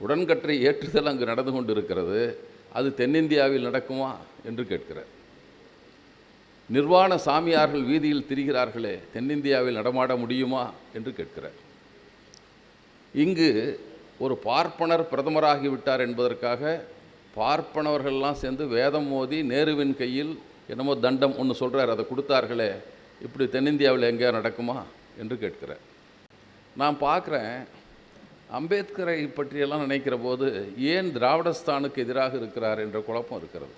உடன்கட்டை ஏற்றுதல் அங்கு நடந்து கொண்டு இருக்கிறது அது தென்னிந்தியாவில் நடக்குமா? என்று கேட்கிறார். நிர்வாண சாமியார்கள் வீதியில் திரிகிறார்களே தென்னிந்தியாவில் நடமாட முடியுமா? என்று கேட்கிறார். இங்கு ஒரு பார்ப்பனர் பிரதமராகிவிட்டார் என்பதற்காக பார்ப்பனவர்கள்லாம் சேர்ந்து வேதம் மோதி நேருவின் கையில் என்னமோ தண்டம் ஒன்று சொல்கிறார் அதை கொடுத்தார்களே இப்படி தென்னிந்தியாவில் எங்கேயா நடக்குமா? என்று கேட்கிறார். நான் பார்க்குறேன் அம்பேத்கரை பற்றியெல்லாம் நினைக்கிற போது ஏன் திராவிடஸ்தானுக்கு எதிராக இருக்கிறார் என்ற குழப்பம் இருக்கிறது.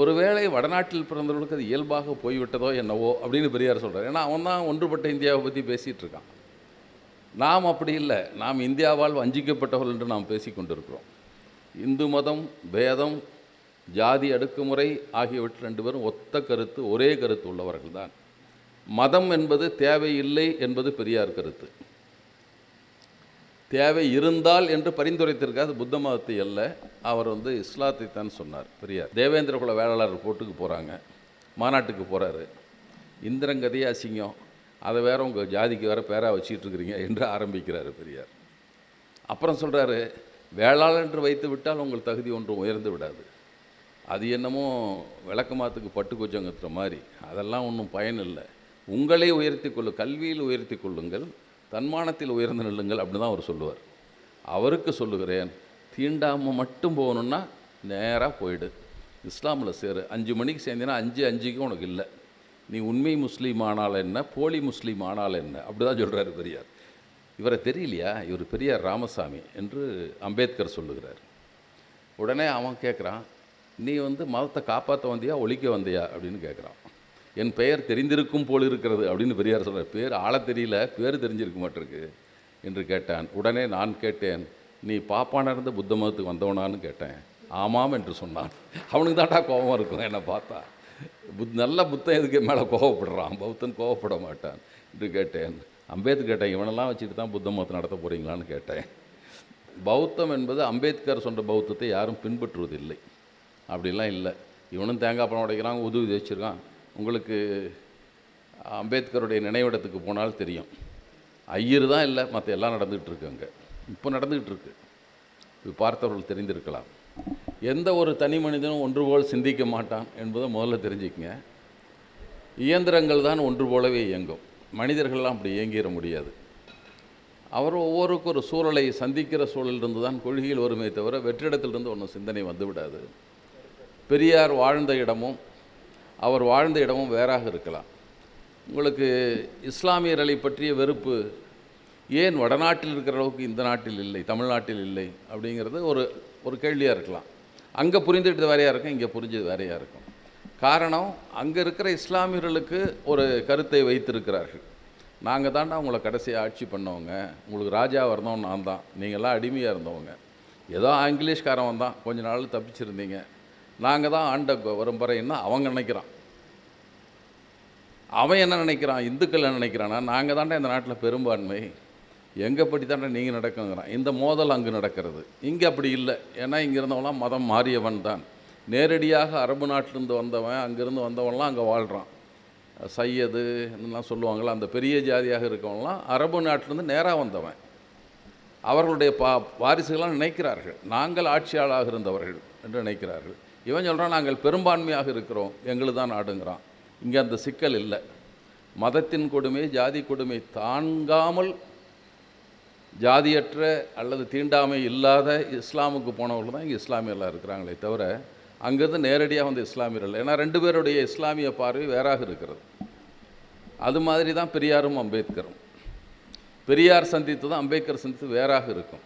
ஒருவேளை வடநாட்டில் பிறந்தவர்களுக்கு அது இயல்பாக போய்விட்டதோ என்னவோ அப்படின்னு பெரியார் சொல்கிறார் ஏன்னா அவன் தான் ஒன்றுபட்ட இந்தியாவை பற்றி பேசிகிட்டு இருக்கான். நாம் அப்படி இல்லை. நாம் இந்தியாவால் வஞ்சிக்கப்பட்டவர்கள் என்று நாம் பேசி கொண்டிருக்கிறோம். இந்து மதம் பேதம் ஜாதி அடுக்குமுறை ஆகியவற்றில் ரெண்டு பேரும் ஒத்த கருத்து ஒரே கருத்து உள்ளவர்கள் தான் மதம் என்பது தேவையில்லை என்பது பெரியார் கருத்து. தேவை இருந்தால் என்று பரிந்துரைத்திருக்காது புத்த மதத்தை அல்ல. அவர் வந்து இஸ்லாத்தை தான் சொன்னார். பெரியார். தேவேந்திர குல வேளாளர் போட்டுக்கு போகிறாங்க மாநாட்டுக்கு போகிறாரு இந்திரங்கதையே அசிங்கம் அதை வேற உங்கள் ஜாதிக்கு வேறு பேராக வச்சுக்கிட்டு இருக்கிறீங்க என்று ஆரம்பிக்கிறார் பெரியார். அப்புறம் சொல்கிறாரு வேளாளர் என்று வைத்து விட்டால் உங்கள் தகுதி ஒன்றும் உயர்ந்து விடாது. அது என்னமோ விளக்கமாத்துக்கு பட்டு கொச்சங்கத்துற மாதிரி. அதெல்லாம் ஒன்றும் பயன் இல்லை. உங்களை உயர்த்தி கொள்ளு கல்வியில் உயர்த்தி கொள்ளுங்கள். தன்மானத்தில் உயர்ந்து நில்லுங்கள் அப்படின்னு தான் அவர் சொல்லுவார். அவருக்கு சொல்லுகிறேன் தீண்டாமல் மட்டும் போகணுன்னா நேராக போயிடு. இஸ்லாமில் சேரு. அஞ்சு மணிக்கு சேர்ந்தீங்கன்னா அஞ்சு அஞ்சுக்கு உனக்கு இல்லை. நீ உண்மை முஸ்லீம் ஆனால் என்ன போலி முஸ்லீம் ஆனால் என்ன? அப்படி தான் சொல்கிறாரு பெரியார். இவரை தெரியலையா? இவர் பெரியார் ராமசாமி என்று அம்பேத்கர் சொல்லுகிறார். உடனே அவன் கேட்குறான் நீ வந்து மதத்தை காப்பாற்ற வந்தியா ஒழிக்க வந்தியா? அப்படின்னு கேட்குறான் என் பெயர் தெரிந்திருக்கும் போல் இருக்கிறது அப்படின்னு பெரியார் சொல்கிறார் பேர் ஆள தெரியல பேர் தெரிஞ்சிருக்க மாட்டிருக்கு என்று கேட்டான். உடனே நான் கேட்டேன் நீ பாப்பான இருந்து புத்த மதத்துக்கு வந்தவனான்னு கேட்டேன். ஆமாம் என்று சொன்னான். அவனுக்கு தாண்டா கோபம் இருக்கும் என்னை பார்த்தா. புத் நல்ல புத்தன் எதுக்கு மேலே கோவப்படுறான்? பௌத்தன் கோவப்பட மாட்டான் என்று கேட்டேன். அம்பேத்கர் கேட்டேன் இவனெல்லாம் வச்சுட்டு தான் புத்த மதத்தை நடத்த போகிறீங்களான்னு கேட்டேன். பௌத்தம் என்பது அம்பேத்கர் சொன்ன பௌத்தத்தை யாரும் பின்பற்றுவதில்லை. அப்படிலாம் இல்லை. இவனும் தேங்காய் பழம் உடைக்கிறான் உதவி வச்சுருக்கான். உங்களுக்கு அம்பேத்கருடைய நினைவிடத்துக்கு போனால் தெரியும். ஐயர் தான் இல்லை மற்ற எல்லாம் நடந்துகிட்டு இருக்கு அங்கே. இப்போ நடந்துகிட்டு இருக்கு. இது பார்த்தவர்கள் தெரிந்திருக்கலாம். எந்த ஒரு தனி மனிதனும் ஒன்று போல் சிந்திக்க மாட்டான் என்பதை முதல்ல தெரிஞ்சுக்கங்க. இயந்திரங்கள் தான் ஒன்று போலவே இயங்கும். மனிதர்கள்லாம் அப்படி இயங்கிட முடியாது. அவர் ஒவ்வொருக்கும் ஒரு சூழலை சந்திக்கிற சூழலிருந்து தான் கொள்கையில் வருமே தவிர வெற்றிடத்திலிருந்து ஒன்றும் சிந்தனை வந்து விடாது பெரியார் வாழ்ந்த இடமும் அவர் வாழ்ந்த இடமும் வேறாக இருக்கலாம். உங்களுக்கு இஸ்லாமியர்களை பற்றிய வெறுப்பு ஏன் வடநாட்டில் இருக்கிற அளவுக்கு இந்த நாட்டில் இல்லை தமிழ்நாட்டில் இல்லை அப்படிங்கிறது ஒரு ஒரு கேள்வியாக இருக்கலாம். அங்கே புரிந்துட்டு வேறையாக இருக்கும் இங்கே புரிஞ்சது வேறையாக இருக்கும். காரணம் அங்கே இருக்கிற இஸ்லாமியர்களுக்கு ஒரு கருத்தை வைத்திருக்கிறார்கள். நாங்கள் தாண்டா உங்களை கடைசியாக ஆட்சி பண்ணவங்க உங்களுக்கு ராஜா வரணும் நான் தான் நீங்கள்லாம் அடிமையாக இருந்தவங்க. ஏதோ ஆங்கிலீஷ்காரன் வந்தான். கொஞ்ச நாள் தப்பிச்சிருந்தீங்க. நாங்கள் தான் ஆண்ட பரம்பரைன்னா அவங்க நினைக்கிறான். அவன் என்ன நினைக்கிறான்? இந்துக்கள் என்ன நினைக்கிறான்னா நாங்கள் தாண்டா இந்த நாட்டில் பெரும்பான்மை. எங்கே படி தாண்டா நீங்கள் நடக்குங்கிறான். இந்த மோதல் அங்கு நடக்கிறது. இங்கே அப்படி இல்லை. ஏன்னா இங்கே இருந்தவங்களாம் மதம் மாறியவன் தான். நேரடியாக அரபு நாட்டிலேருந்து வந்தவன் அங்கேருந்து வந்தவன்லாம் அங்கே வாழ்கிறான் சையது என்னெல்லாம் சொல்லுவாங்களா அந்த பெரிய ஜாதியாக இருக்கவங்களாம் அரபு நாட்டிலேருந்து நேராக வந்தவன். அவர்களுடைய பா வாரிசுகள்லாம் நினைக்கிறார்கள். நாங்கள் ஆட்சியாளாக இருந்தவர்கள் என்று நினைக்கிறார்கள். இவன் சொல்கிறான் நாங்கள் பெரும்பான்மையாக இருக்கிறோம் எங்களுக்கு தான் நாடுங்கிறான். இங்கே அந்த சிக்கல் இல்லை. மதத்தின் கொடுமை ஜாதி கொடுமை தாங்காமல் ஜாதியற்ற அல்லது தீண்டாமை இல்லாத இஸ்லாமுக்கு போனவர்கள் தான் இங்கே இஸ்லாமியர்களாக இருக்கிறாங்களே தவிர அங்கேருந்து நேரடியாக வந்து இஸ்லாமியர்கள் ஏன்னா ரெண்டு பேருடைய இஸ்லாமிய பார்வை வேறாக இருக்கிறது. அது மாதிரி தான் பெரியாரும் அம்பேத்கரும். பெரியார் சந்தித்து தான் அம்பேத்கர் சந்தித்து வேறாக இருக்கும்.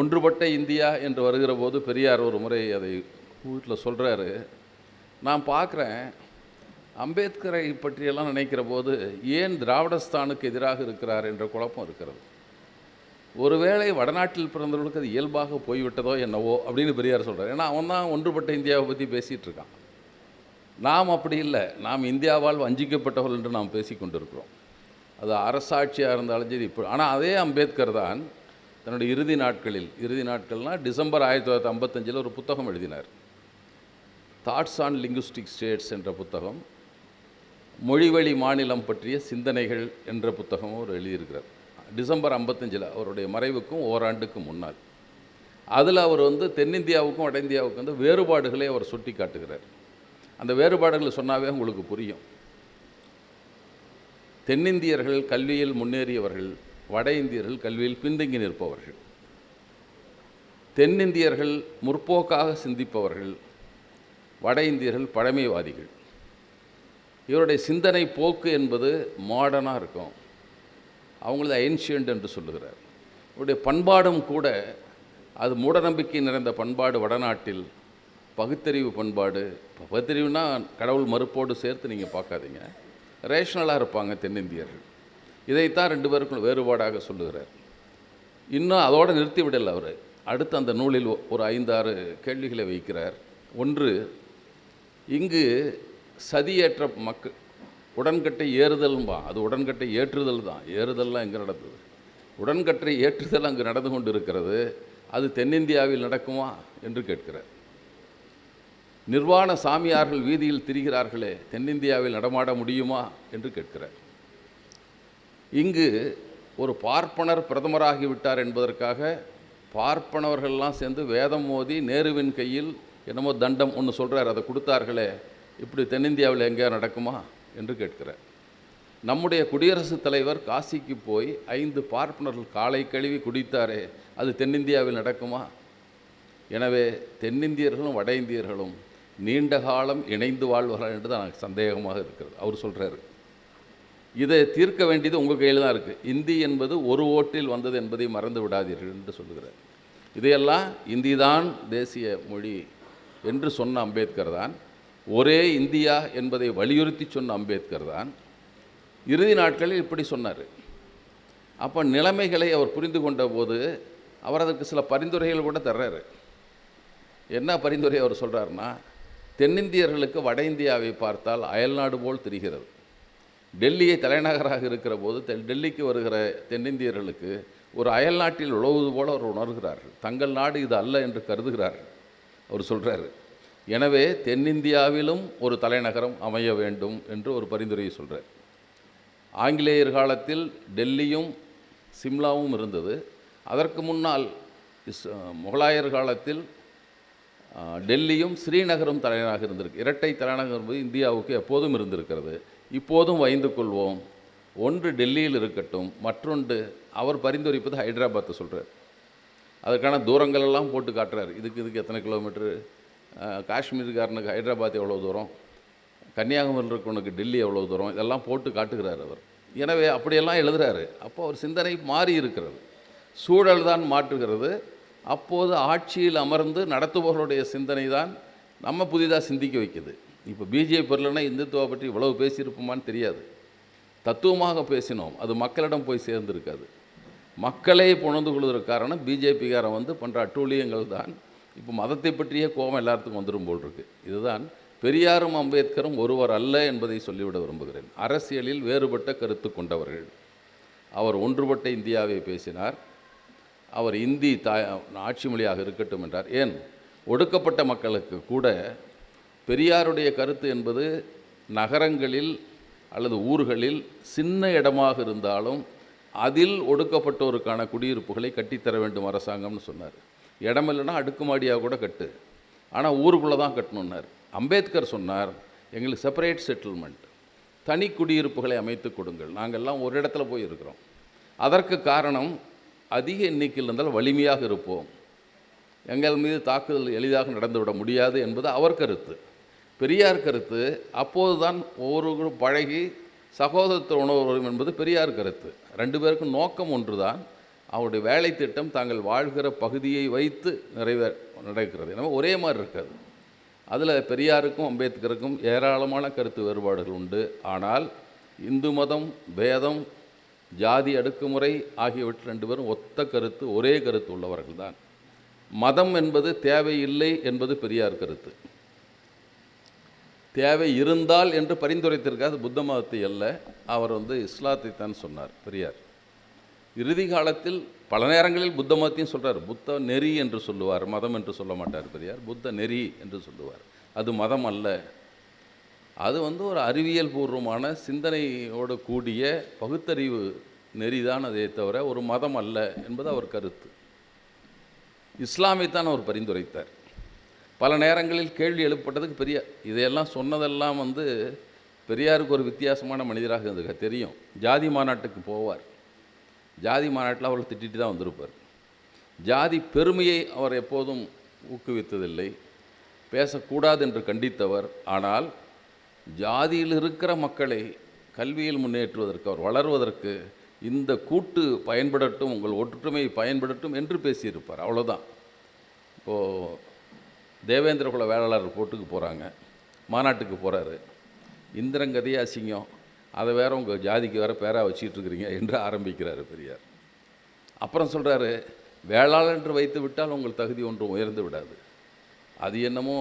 ஒன்றுபட்ட இந்தியா என்று வருகிற போது பெரியார் ஒரு முறை அதை வீட்டில் சொல்கிறாரு நான் பார்க்குறேன் அம்பேத்கரை பற்றியெல்லாம் நினைக்கிற போது ஏன் திராவிடஸ்தானுக்கு எதிராக இருக்கிறார் என்ற குழப்பம் இருக்கிறது. ஒருவேளை வடநாட்டில் பிறந்தவர்களுக்கு அது இயல்பாக போய்விட்டதோ என்னவோ அப்படின்னு பெரியார் சொல்கிறார் ஏன்னா அவன் தான் ஒன்றுபட்ட இந்தியாவை பற்றி பேசிகிட்டு இருக்கான். நாம் அப்படி இல்லை. நாம் இந்தியாவால் வஞ்சிக்கப்பட்டவர்கள் என்று நாம் பேசி கொண்டிருக்கிறோம். அது அரசாட்சியாக இருந்தாலும் சரி இப்போ ஆனால் அதே அம்பேத்கர் தான் தன்னுடைய இறுதி நாட்களில் இறுதி நாட்கள்னால் டிசம்பர் ஆயிரத்தி தொள்ளாயிரத்தி ஐம்பத்தஞ்சில் ஒரு புத்தகம் எழுதினார். தாட்ஸ் ஆன் லிங்குஸ்டிக் ஸ்டேட்ஸ் என்ற புத்தகம் மொழிவழி மாநிலம் பற்றிய சிந்தனைகள் என்ற புத்தகமும் அவர் எழுதியிருக்கிறார். டிசம்பர் ஐம்பத்தஞ்சில் அவருடைய மறைவுக்கும் ஓராண்டுக்கு முன்னால். அதில் அவர் வந்து தென்னிந்தியாவுக்கும் வட இந்தியாவுக்கும் வந்து வேறுபாடுகளை அவர் சுட்டி காட்டுகிறார் அந்த வேறுபாடுகளை சொன்னாவே உங்களுக்கு புரியும். தென்னிந்தியர்கள் கல்வியில் முன்னேறியவர்கள் வட இந்தியர்கள் கல்வியில் பின்தங்கி நிற்பவர்கள். தென்னிந்தியர்கள் முற்போக்காக சிந்திப்பவர்கள் வட இந்தியர்கள் பழமைவாதிகள். இவருடைய சிந்தனை போக்கு என்பது மாடர்னாக இருக்கும். அவங்களது ஏன்ஷியன்ட் என்று சொல்லுகிறார். இவருடைய பண்பாடும் கூட அது மூடநம்பிக்கை நிறைந்த பண்பாடு வடநாட்டில் பகுத்தறிவு பண்பாடு. பகுத்தறிவுனா கடவுள் மறுப்போடு சேர்த்து நீங்கள் பார்க்காதீங்க. ரேஷனலாக இருப்பாங்க தென்னிந்தியர்கள். இதைத்தான் ரெண்டு பேருக்கும் வேறுபாடாக சொல்லுகிறார். இன்னும் அதோடு நிறுத்திவிடலை அவர். அடுத்து அந்த நூலில் ஒரு ஐந்தாறு கேள்விகளை வைக்கிறார். ஒன்று இங்கு சதியேற்ற மக்கள் உடன்கட்டை ஏறுதல்பா அது உடன்கட்டை ஏற்றுதல் தான். ஏறுதல்லாம் இங்கே நடந்தது? உடன்கட்டை ஏற்றுதல் அங்கு நடந்து கொண்டு இருக்கிறது அது தென்னிந்தியாவில் நடக்குமா? என்று கேட்கிறார். நிர்வாண சாமியார்கள் வீதியில் திரிகிறார்களே தென்னிந்தியாவில் நடமாட முடியுமா? என்று கேட்கிறார். இங்கு ஒரு பார்ப்பனர் பிரதமராகிவிட்டார் என்பதற்காக பார்ப்பனவர்கள்லாம் சேர்ந்து வேதம் மோதி நேருவின் கையில் என்னமோ தண்டம் ஒன்று சொல்கிறார் அதை கொடுத்தார்களே இப்படி தென்னிந்தியாவில் எங்கேயா நடக்குமா என்று கேட்கிறார். நம்முடைய குடியரசுத் தலைவர் காசிக்கு போய் ஐந்து பார்ப்பனர்கள் காலை கழுவி குடித்தாரே அது தென்னிந்தியாவில் நடக்குமா? எனவே தென்னிந்தியர்களும் வட இந்தியர்களும் நீண்ட காலம் இணைந்து வாழ்வார்கள் என்று தான் எனக்கு சந்தேகமாக இருக்கிறது. அவர் சொல்கிறாரு இதை தீர்க்க வேண்டியது உங்கள் கையில் தான் இருக்குது இந்தி என்பது ஒரு ஓட்டில் வந்தது என்பதை மறந்து விடாதீர்கள் என்று சொல்லுகிறார். இதையெல்லாம் இந்தி தான் தேசிய மொழி என்று சொன்ன அம்பேத்கர் தான் ஒரே இந்தியா என்பதை வலியுறுத்தி சொன்ன அம்பேத்கர் தான் இறுதி நாட்களில் இப்படி சொன்னார். அப்போ நிலைமைகளை அவர் புரிந்து கொண்ட போது அவர் அதற்கு சில பரிந்துரைகள் கூட தர்றாரு. என்ன பரிந்துரை அவர் சொல்கிறாருன்னா தென்னிந்தியர்களுக்கு வட இந்தியாவை பார்த்தால் அயல்நாடு போல் தெரிகிறது. டெல்லியை தலைநகராக இருக்கிற போது தெ- டெல்லிக்கு வருகிற தென்னிந்தியர்களுக்கு ஒரு அயல்நாட்டில் உழவுவது போல அவர் உணர்கிறார்கள். தங்கள் நாடு இது அல்ல என்று கருதுகிறார்கள். அவர் சொல்கிறாரு எனவே தென்னிந்தியாவிலும் ஒரு தலைநகரம் அமைய வேண்டும் என்று ஒரு பரிந்துரையை சொல்கிறார் ஆங்கிலேயர் காலத்தில் டெல்லியும் சிம்லாவும் இருந்தது. அதற்கு முன்னால் இஸ் முகலாயர் காலத்தில் டெல்லியும் ஸ்ரீநகரும் தலைநகராக இருந்திருக்கு. இரட்டை தலைநகர் என்பது இந்தியாவுக்கு எப்போதும் இருந்திருக்கிறது. இப்போதும் வைந்து கொள்வோம். ஒன்று டெல்லியில் இருக்கட்டும் மற்றொன்று அவர் பரிந்துரைப்பது ஹைதராபாத்தை சொல்கிறார் அதுக்கான தூரங்கள் எல்லாம் போட்டு காட்டுறாரு. இதுக்கு இதுக்கு எத்தனை கிலோமீட்டரு காஷ்மீருக்காரனுக்கு ஹைதராபாத் எவ்வளோ தூரம்? கன்னியாகுமரியில் இருக்கவனுக்கு டெல்லி எவ்வளோ தூரம்? இதெல்லாம் போட்டு காட்டுகிறார் அவர். எனவே அப்படியெல்லாம் எழுதுறாரு. அப்போ அவர் சிந்தனை மாறி இருக்கிறது. சூழல் தான் மாற்றுகிறது. அப்போது ஆட்சியில் அமர்ந்து நடத்துபவர்களுடைய சிந்தனை தான் நம்ம புதிதாக சிந்திக்க வைக்குது. இப்போ பிஜேபி வரலன்னா இந்துத்துவா பற்றி இவ்வளவு பேசியிருப்போமான்னு தெரியாது. தத்துவமாக பேசினோம். அது மக்களிடம் போய் சேர்ந்திருக்காது. மக்களே புணர்ந்து கொள்வதற்கு காரணம் பிஜேபிக்காரன் வந்து பண்ணுற அட்டூழியங்கள் தான். இப்போ மதத்தை பற்றிய கோபம் எல்லாத்துக்கும் வந்துடும் போல் இருக்கு. இதுதான் பெரியாரும் அம்பேத்கரும் ஒருவர் அல்ல என்பதை சொல்லிவிட விரும்புகிறேன். அரசியலில் வேறுபட்ட கருத்து கொண்டவர்கள். அவர் ஒன்றுபட்ட இந்தியாவை பேசினார். அவர் இந்தி தாய் ஆட்சி மொழியாக இருக்கட்டும் என்றார். ஏன்? ஒடுக்கப்பட்ட மக்களுக்கு கூட பெரியாருடைய கருத்து என்பது நகரங்களில் அல்லது ஊர்களில் சின்ன இடமாக இருந்தாலும் அதில் ஒடுக்கப்பட்டோருக்கான குடியிருப்புகளை கட்டித்தர வேண்டும் அரசாங்கம்னு சொன்னார். இடம் இல்லைன்னா அடுக்குமாடியாக கூட கட்டு. ஆனால் ஊருக்குள்ளே தான் கட்டணுன்னார் அம்பேத்கர் சொன்னார் எங்களுக்கு செப்பரேட் செட்டில்மெண்ட் தனி குடியிருப்புகளை அமைத்து கொடுங்கள். நாங்கள்லாம் ஒரு இடத்துல போய் இருக்கிறோம். அதற்கு காரணம் அதிக எண்ணிக்கையில் இருந்தால் வலிமையாக இருப்போம். எங்கள் மீது தாக்குதல் எளிதாக நடந்துவிட முடியாது என்பது அவர் கருத்து. பெரியார் கருத்து அப்போதுதான் ஒவ்வொரு பழகி சகோதரத்துவ உணவு வரும் என்பது பெரியார் கருத்து. ரெண்டு பேருக்கும் நோக்கம் ஒன்றுதான். அவருடைய வேலை திட்டம் தாங்கள் வாழ்கிற பகுதியை வைத்து நிறைவே நடக்கிறது. எனவே ஒரே மாதிரி இருக்காது. அதில் பெரியாருக்கும் அம்பேத்கருக்கும் ஏராளமான கருத்து வேறுபாடுகள் உண்டு. ஆனால் இந்து மதம் வேதம் ஜாதி அடுக்குமுறை ஆகியவற்றில் ரெண்டு பேரும் ஒத்த கருத்து ஒரே கருத்து உள்ளவர்கள் தான் மதம் என்பது தேவையில்லை என்பது பெரியார் கருத்து. தேவை இருந்தால் என்று பரிந்துரைத்திருக்காது புத்த மதத்தை அல்ல. அவர் வந்து இஸ்லாத்தை தான் சொன்னார் பெரியார். இறுதி காலத்தில் பல நேரங்களில் புத்த மதத்தையும் சொல்கிறார் புத்த நெறி என்று சொல்லுவார் மதம் என்று சொல்ல மாட்டார் பெரியார். புத்த நெறி என்று சொல்லுவார். அது மதம் அல்ல. அது வந்து ஒரு அறிவியல் பூர்வமான சிந்தனையோடு கூடிய பகுத்தறிவு நெறிதான் அதே தவிர ஒரு மதம் அல்ல என்பது அவர் கருத்து. இஸ்லாமைத்தான் அவர் பரிந்துரைத்தார். பல நேரங்களில் கேள்வி எழுப்பப்பட்டதுக்கு பெரிய இதையெல்லாம் சொன்னதெல்லாம் வந்து பெரியாருக்கு ஒரு வித்தியாசமான மனிதராக இருந்தது தெரியும். ஜாதி மாநாட்டுக்கு போவார். ஜாதி மாநாட்டில் அவர்கள் திட்டிட்டு தான் வந்திருப்பார். ஜாதி பெருமையை அவர் எப்போதும் ஊக்குவித்ததில்லை. பேசக்கூடாது என்று கண்டித்தவர். ஆனால் ஜாதியில் இருக்கிற மக்களை கல்வியில் முன்னேற்றுவதற்கு அவர் வளர்வதற்கு இந்த கூட்டு பயன்படட்டும் உங்கள் ஒற்றுமை பயன்படட்டும் என்று பேசியிருப்பார். அவ்வளோதான் இப்போது தேவேந்திர குல வேளாளர் போட்டுக்கு போகிறாங்க மாநாட்டுக்கு போகிறாரு இந்திரங்கதி அசிங்கம் அதை வேற உங்கள் ஜாதிக்கு வேறு பேராக வச்சிட்டுருக்குறீங்க என்று ஆரம்பிக்கிறாரு பெரியார். அப்புறம் சொல்கிறாரு வேளாளர் என்று வைத்து விட்டால் உங்கள் தகுதி ஒன்றும் உயர்ந்து விடாது. அது என்னமோ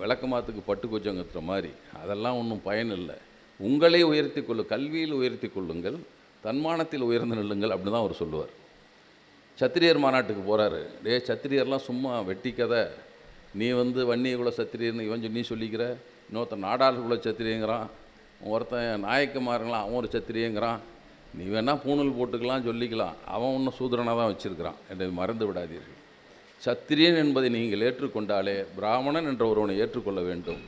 விளக்கமாத்துக்கு பட்டு கொச்சங்கிற மாதிரி. அதெல்லாம் ஒன்றும் பயன் இல்லை. உங்களை உயர்த்தி கொள்ளு கல்வியில் உயர்த்தி கொள்ளுங்கள் தன்மானத்தில் உயர்ந்து நில்லுங்கள் அப்படி தான் அவர் சொல்லுவார். சத்திரியர் மாநாட்டுக்கு போகிறாரு டே சத்திரியர்லாம் சும்மா வெட்டி கதை. நீ வந்து வன்னிய குல சத்திரியர்னு இவன் சொல்லி நீ சொல்லிக்கிற. இன்னொருத்தன் நாடாளு குல சத்திரியங்கிறான். ஒருத்தன் நாயக்கமாருங்களாம் அவன் ஒரு சத்திரியங்கிறான். நீ வேணால் பூணல் போட்டுக்கலாம் சொல்லிக்கலாம். அவன் ஒன்றும் சூதரனாக தான் வச்சுருக்கிறான். என்னை மறந்து விடாதீர்கள். சத்திரியன் என்பதை நீங்கள் ஏற்றுக்கொண்டாலே பிராமணன் என்ற ஒருவனை ஏற்றுக்கொள்ள வேண்டும்.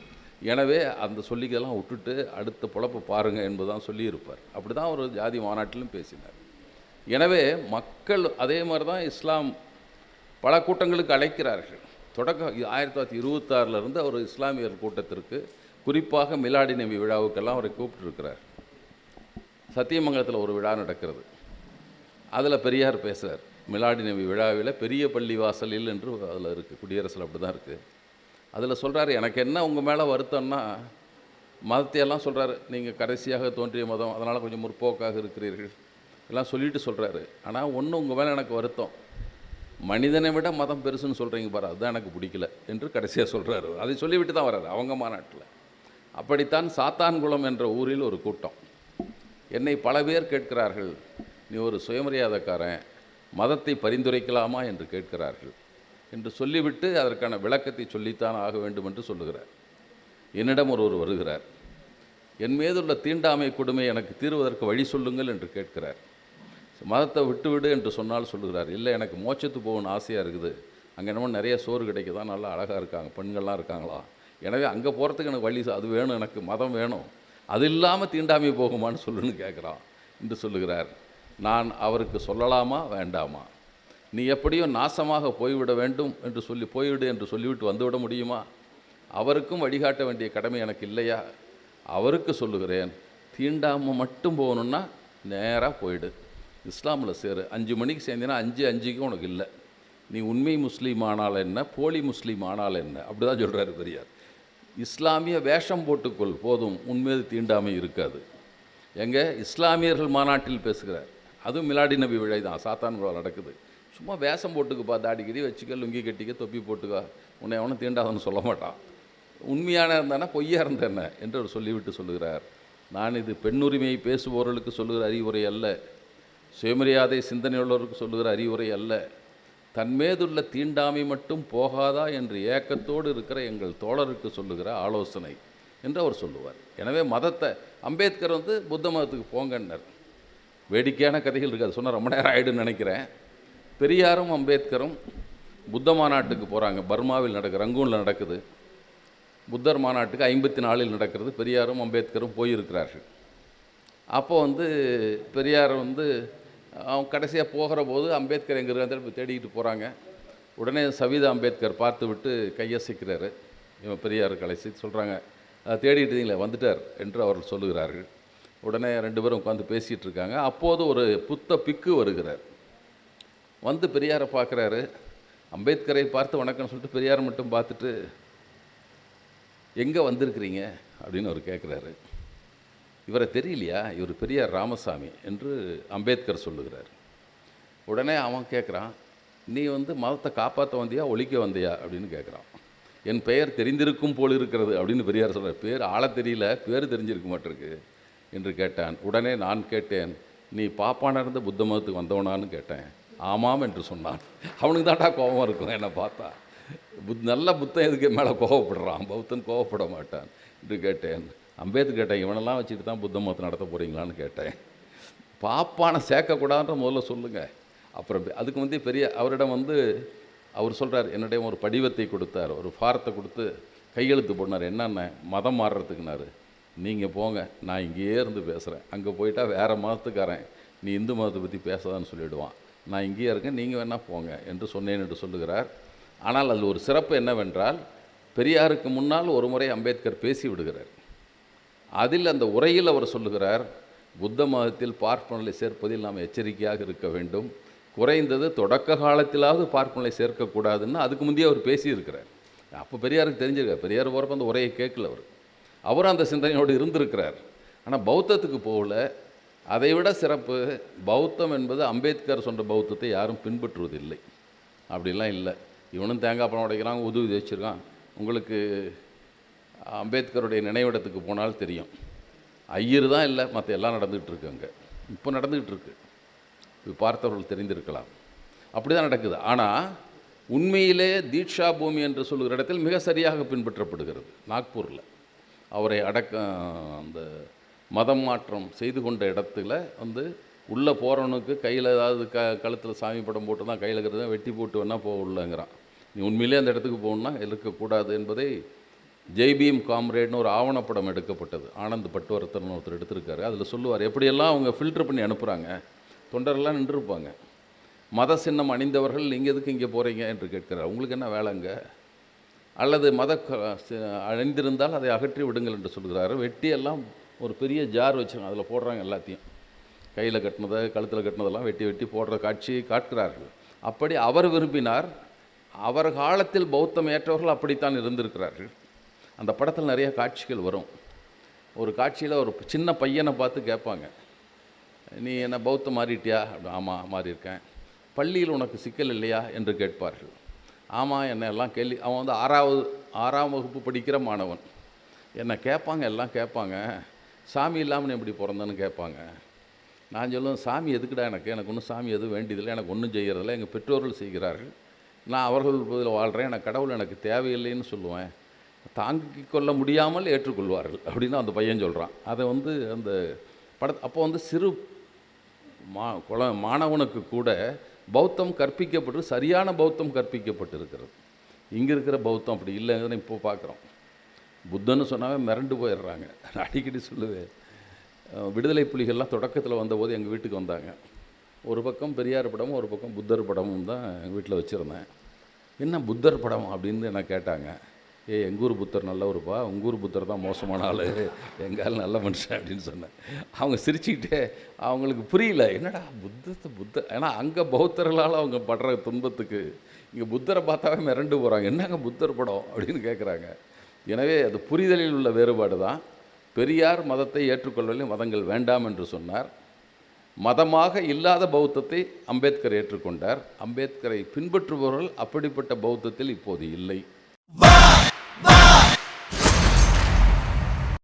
எனவே அந்த சொல்லிக்கெல்லாம் விட்டுட்டு அடுத்த பொழப்பை பாருங்கள் என்பதுதான் சொல்லியிருப்பார். அப்படி தான் அவர் ஜாதி மாநாட்டிலும் பேசினார். எனவே மக்கள் அதே மாதிரி தான் இஸ்லாம் பல கூட்டங்களுக்கு அழைக்கிறார்கள். தொடக்கம் ஆயிரத்தி தொள்ளாயிரத்தி இருபத்தாறிலிருந்து அவர் இஸ்லாமியர் கூட்டத்திற்கு குறிப்பாக மிலாடி நபி விழாவுக்கெல்லாம் அவரை கூப்பிட்டுருக்கிறார். சத்தியமங்கலத்தில் ஒரு விழா நடக்கிறது. அதில் பெரியார் பேசுகிறார் மிலாடி நபி விழாவில் பெரிய பள்ளி வாசலில் என்று அதில் இருக்குது குடியரசில் அப்படி தான் இருக்குது அதில் சொல்கிறாரு எனக்கு என்ன உங்கள் மேலே வருத்தம்னா? மதத்தையெல்லாம் சொல்கிறாரு நீங்கள் கடைசியாக தோன்றிய மதம். அதனால் கொஞ்சம் முற்போக்காக இருக்கிறீர்கள். எல்லாம் சொல்லிட்டு சொல்கிறாரு ஆனால் ஒன்று உங்கள் மேலே எனக்கு வருத்தம். மனிதனை விட மதம் பெருசுன்னு சொல்கிறீங்க பாரு அதுதான் எனக்கு பிடிக்கல என்று கடைசியாக சொல்கிறாரு அதை சொல்லிவிட்டு தான் வர்றாரு அவங்க மாநாட்டில். அப்படித்தான் சாத்தான்குளம் என்ற ஊரில் ஒரு கூட்டம். என்னை பல பேர் கேட்கிறார்கள் நீ ஒரு சுயமரியாதைக்காரன் மதத்தை பரிந்துரைக்கலாமா? என்று கேட்கிறார்கள். என்று சொல்லிவிட்டு அதற்கான விளக்கத்தை சொல்லித்தான் ஆக வேண்டும் என்று சொல்லுகிறார். என்னிடம் ஒருவர் வருகிறார் என் மீதுள்ள தீண்டாமை கொடுமை எனக்கு தீர்வதற்கு வழி சொல்லுங்கள் என்று கேட்கிறார். மதத்தை விட்டுவிடு என்று சொன்னால் சொல்லுகிறார். இல்லை எனக்கு மோட்சத்து போகணும்னு ஆசையாக இருக்குது. அங்கே என்னமோ நிறைய சோறு கிடைக்குதா? நல்லா அழகாக இருக்காங்க. பெண்கள்லாம் இருக்காங்களா? எனவே அங்கே போகிறதுக்கு எனக்கு வழி அது வேணும் எனக்கு மதம் வேணும். அது இல்லாமல் தீண்டாமை போகுமான்னு சொல்லுன்னு கேட்குறான் என்று சொல்லுகிறார். நான் அவருக்கு சொல்லலாமா? வேண்டாமா? நீ எப்படியோ நாசமாக போய்விட வேண்டும் என்று சொல்லி போய்விடு என்று சொல்லிவிட்டு வந்துவிட முடியுமா? அவருக்கும் வழிகாட்ட வேண்டிய கடமை எனக்கு இல்லையா? அவருக்கு சொல்லுகிறேன். தீண்டாமல் மட்டும் போகணுன்னா நேராக போயிடு. இஸ்லாமில் சேரு. அஞ்சு மணிக்கு சேர்ந்தீங்கன்னா அஞ்சு அஞ்சுக்கும் உனக்கு இல்லை. நீ உண்மை முஸ்லீம் ஆனால் என்ன? போலி முஸ்லீம் ஆனால் என்ன? அப்படி தான் சொல்கிறாரு பெரியார். இஸ்லாமிய வேஷம் போட்டுக்கொள். போதும். உண்மையில் தீண்டாமை இருக்காது. எங்கே? இஸ்லாமியர்கள் மாநாட்டில் பேசுகிறார். அதுவும் மிலாடி நபி விழை தான். சாத்தான் விழா நடக்குது. சும்மா வேஷம் போட்டுக்குப்பா தாடிக்கிடி வச்சுக்க லுங்கி கட்டிக்க தொப்பி போட்டுக்க. உன்னை எவனும் தீண்டாதன்னு சொல்ல மாட்டான். உண்மையான இருந்தானா பொய்யா இருந்த என்ன? என்று சொல்லிவிட்டு சொல்லுகிறார். நான் இது பெண்ணுரிமையை பேசுபவர்களுக்கு சொல்லுகிற அறிவுரை அல்ல. சுயமரியாதை சிந்தனையுள்ளவருக்கு சொல்லுகிற அறிவுரை அல்ல. தன்மேதுள்ள தீண்டாமை மட்டும் போகாதா என்று ஏக்கத்தோடு இருக்கிற எங்கள் தோழருக்கு சொல்லுகிற ஆலோசனை என்று அவர் சொல்லுவார். எனவே மதத்தை அம்பேத்கர் வந்து புத்த மதத்துக்கு போங்கன்னர். வேடிக்கையான கதைகள் இருக்குது அது சொன்னால் ரொம்ப நேரம் ஆகிடுன்னு நினைக்கிறேன். பெரியாரும் அம்பேத்கரும் புத்த மாநாட்டுக்கு போகிறாங்க பர்மாவில் நடக்குது ரங்கூனில் நடக்குது. புத்தர் மாநாட்டுக்கு ஐம்பத்தி நாலில் நடக்கிறது. பெரியாரும் அம்பேத்கரும் போயிருக்கிறார்கள். அப்போ வந்து பெரியார் வந்து அவங்க கடைசியாக போகிற போது அம்பேத்கர் எங்கே இருக்கிற தேடிக்கிட்டு போகிறாங்க உடனே சவிதா அம்பேத்கர் பார்த்து விட்டு கையசைக்கிறாரு. இவன் பெரியார் கலைசி சொல்கிறாங்க தேடிட்டு வந்துட்டார் என்று அவர்கள் சொல்லுகிறார்கள். உடனே ரெண்டு பேரும் உட்காந்து பேசிகிட்டு இருக்காங்க. அப்போது ஒரு புத்த பிக்கு வருகிறார். வந்து பெரியாரை பார்க்குறாரு. அம்பேத்கரை பார்த்து வணக்கம்னு சொல்லிட்டு பெரியார் மட்டும் பார்த்துட்டு எங்கே வந்திருக்கிறீங்க? அப்படின்னு அவர் கேட்குறாரு இவரை தெரியலையா? இவர் பெரியார் ராமசாமி என்று அம்பேத்கர் சொல்லுகிறார். உடனே அவன் கேட்குறான் நீ வந்து மதத்தை காப்பாற்ற வந்தியா ஒழிக்க வந்தியா? அப்படின்னு கேட்குறான். என் பெயர் தெரிந்திருக்கும் போல் இருக்கிறது அப்படின்னு பெரியார் சொல்கிறார் பேர் ஆள தெரியல பேர் தெரிஞ்சிருக்க மாட்டிருக்கு என்று கேட்டான். உடனே நான் கேட்டேன் நீ பாப்பான இருந்து புத்த மதத்துக்கு வந்தவனான்னு கேட்டேன். ஆமாம் என்று சொன்னான். அவனுக்கு தான்டா கோபம் இருக்கும் என்னை பார்த்தா. புத் நல்ல புத்தன் எதுக்கு மேலே கோவப்படுறான்? பௌத்தன் கோவப்பட மாட்டான் என்று கேட்டேன். அம்பேத்கர் கேட்டேன் இவனெல்லாம் வச்சுட்டு தான் புத்த மதத்தை நடத்த போகிறீங்களான்னு கேட்டேன். பாப்பானை சேர்க்கக்கூடாதுன்ற முதல்ல சொல்லுங்கள் அப்புறம் அதுக்கு வந்து பெரிய அவரிடம் வந்து அவர் சொல்கிறார் என்னுடைய ஒரு படிவத்தை கொடுத்தார் ஒரு ஃபாரத்தை கொடுத்து கையெழுத்து போனார் என்னென்ன? மதம் மாறுறதுக்குனாரு நீங்கள் போங்க நான் இங்கேயே இருந்து பேசுகிறேன் அங்கே போயிட்டால் வேறு மதத்துக்காரன். நீ இந்து மதத்தை பற்றி பேசாதான்னு சொல்லிவிடுவான் நான் இங்கேயே இருக்கேன் நீங்கள் வேணால் போங்க என்று சொன்னேன் என்று சொல்லுகிறார். ஆனால் அதில் ஒரு சிறப்பு என்னவென்றால் பெரியாருக்கு முன்னால் ஒரு முறை அம்பேத்கர் பேசி விடுகிறார். அதில் அந்த உரையில் அவர் சொல்லுகிறார் புத்த மதத்தில் பார்ப்பனலை சேர்ப்பதில் நாம் எச்சரிக்கையாக இருக்க வேண்டும். குறைந்தது தொடக்க காலத்திலாவது பார்ப்பனலை சேர்க்கக்கூடாதுன்னு அதுக்கு முந்தைய அவர் பேசியிருக்கிறார். அப்போ பெரியாருக்கு தெரிஞ்சிருக்கார் பெரியார் போகிறப்ப அந்த உரையை கேட்கல அவர். அவரும் அந்த சிந்தனையோடு இருந்திருக்கிறார். ஆனால் பௌத்தத்துக்கு போகல. அதை விட சிறப்பு பௌத்தம் என்பது அம்பேத்கர் சொன்ன பௌத்தத்தை யாரும் பின்பற்றுவதில்லை. அப்படிலாம் இல்லை. இவனும் தேங்காய் பழம் உடைக்கிறான் உதவி வச்சுருக்கான் உங்களுக்கு அம்பேத்கருடைய நினைவிடத்துக்கு போனால் தெரியும். ஐயர் தான் இல்லை மற்ற எல்லாம் நடந்துகிட்டு இருக்கு அங்கே. இப்போ நடந்துகிட்டு இருக்கு இது பார்த்தவர்கள் தெரிந்திருக்கலாம். அப்படி தான் நடக்குது. ஆனால் உண்மையிலே தீட்சா பூமி என்று சொல்லுகிற இடத்தில் மிக சரியாக பின்பற்றப்படுகிறது. நாக்பூரில். அவரை அடக்க அந்த மதம் மாற்றம் செய்து கொண்ட இடத்துல வந்து உள்ளே போகிறவனுக்கு கையில் ஏதாவது க கழுத்தில் சாமி படம் போட்டு தான் கையில் இருக்கிறத வெட்டி போட்டு வேணால் போக உள்ளங்கிறான். நீ உண்மையிலே அந்த இடத்துக்கு போகணுன்னா இருக்கக்கூடாது என்பதை ஜெய்பீம் காம்ரேட்னு ஒரு ஆவணப்படம் எடுக்கப்பட்டது. ஆனந்த் பட்டுவரத்தன் ஒருத்தர் எடுத்திருக்காரு. அதில் சொல்லுவார் எப்படியெல்லாம் அவங்க ஃபில்டர் பண்ணி அனுப்புகிறாங்க தொண்டரெல்லாம் நின்றுருப்பாங்க. மத சின்னம் அணிந்தவர்கள் நீங்கள் எதுக்கு இங்கே போகிறீங்க என்று கேட்கிறார். உங்களுக்கு என்ன வேலைங்க அல்லது மத க- அணிந்திருந்தால் அதை அகற்றி விடுங்கள் என்று சொல்கிறாரு. வெட்டியெல்லாம் ஒரு பெரிய ஜார் வச்சுருக்காங்க அதில் போடுறாங்க எல்லாத்தையும். கையில் கட்டினதை கழுத்தில் கட்டினதெல்லாம் வெட்டி வெட்டி போடுற காட்சியை காட்டுகிறார்கள் அப்படி அவர் விரும்பினார். அவர் காலத்தில் பௌத்தம் ஏற்றவர்கள் அப்படித்தான் இருந்திருக்கிறார்கள். அந்த படத்தில் நிறைய காட்சிகள் வரும். ஒரு காட்சியில் ஒரு சின்ன பையனை பார்த்து கேட்பாங்க. நீ என்ன பௌத்தம் மாறிட்டியா? அப்படி ஆமாம் மாறியிருக்கேன். பள்ளியில் உனக்கு சிக்கல் இல்லையா? என்று கேட்பார்கள். ஆமாம் என்ன எல்லாம் கேள்வி அவன் வந்து ஆறாவது ஆறாம் வகுப்பு படிக்கிற மாணவன். என்னை கேட்பாங்க எல்லாம் கேட்பாங்க. சாமி இல்லாமல் நீ எப்படி பிறந்தேன்னு கேட்பாங்க. நான் சொல்லுவேன் சாமி எதுக்குடா எனக்கு? எனக்கு ஒன்றும் சாமி எதுவும் வேண்டியதில்லை. எனக்கு ஒன்றும் செய்கிறதில்ல எங்கள் பெற்றோர்கள் செய்கிறார்கள். நான் அவர்கள் இதில் வாழ்கிறேன் எனக்கு கடவுள் எனக்கு தேவையில்லைன்னு சொல்லுவேன். தாங்கிக் கொள்ள முடியாமல் ஏற்றுக்கொள்வார்கள் அப்படின்னு அந்த பையன் சொல்கிறான் அதை வந்து அந்த பட அப்போ வந்து சிறு மா குல மாணவனுக்கு கூட பௌத்தம் கற்பிக்கப்பட்டு சரியான பௌத்தம் கற்பிக்கப்பட்டிருக்கிறது. இங்கே இருக்கிற பௌத்தம் அப்படி இல்லைங்கிறத இப்போ பார்க்குறோம் புத்தன்னு சொன்னாவே மிரண்டு போயிடுறாங்க. நான் அடிக்கடி சொல்லுவேன். விடுதலை புலிகள்லாம் தொடக்கத்தில் வந்தபோது எங்கள் வீட்டுக்கு வந்தாங்க. ஒரு பக்கம் பெரியார் படமும் ஒரு பக்கம் புத்தர் படமும் தான் எங்கள் வீட்டில் வச்சுருந்தேன். என்ன புத்தர் படம்? அப்படின்னு என்ன கேட்டாங்க. ஏ எங்கூர் புத்தர் நல்லவருப்பா? உங்கூர் புத்தர் தான் மோசமான ஆள். எங்கால் நல்ல மனுஷன் அப்படின்னு சொன்னேன். அவங்க சிரிச்சுக்கிட்டே அவங்களுக்கு புரியல. என்னடா புத்தத்தை புத்தர்? ஏன்னா அங்கே பௌத்தர்களால் அவங்க படுற துன்பத்துக்கு இங்கே புத்தரை பார்த்தாவே மிரண்டு போகிறாங்க என்னங்க புத்தர் படம் அப்படின்னு கேட்குறாங்க எனவே அது புரிதலில் உள்ள வேறுபாடு தான். பெரியார் மதத்தை ஏற்றுக்கொள்வதில் மதங்கள் வேண்டாம் என்று சொன்னார். மதமாக இல்லாத பௌத்தத்தை அம்பேத்கர் ஏற்றுக்கொண்டார். அம்பேத்கரை பின்பற்றுபவர்கள் அப்படிப்பட்ட பௌத்தத்தில் இப்போது இல்லை.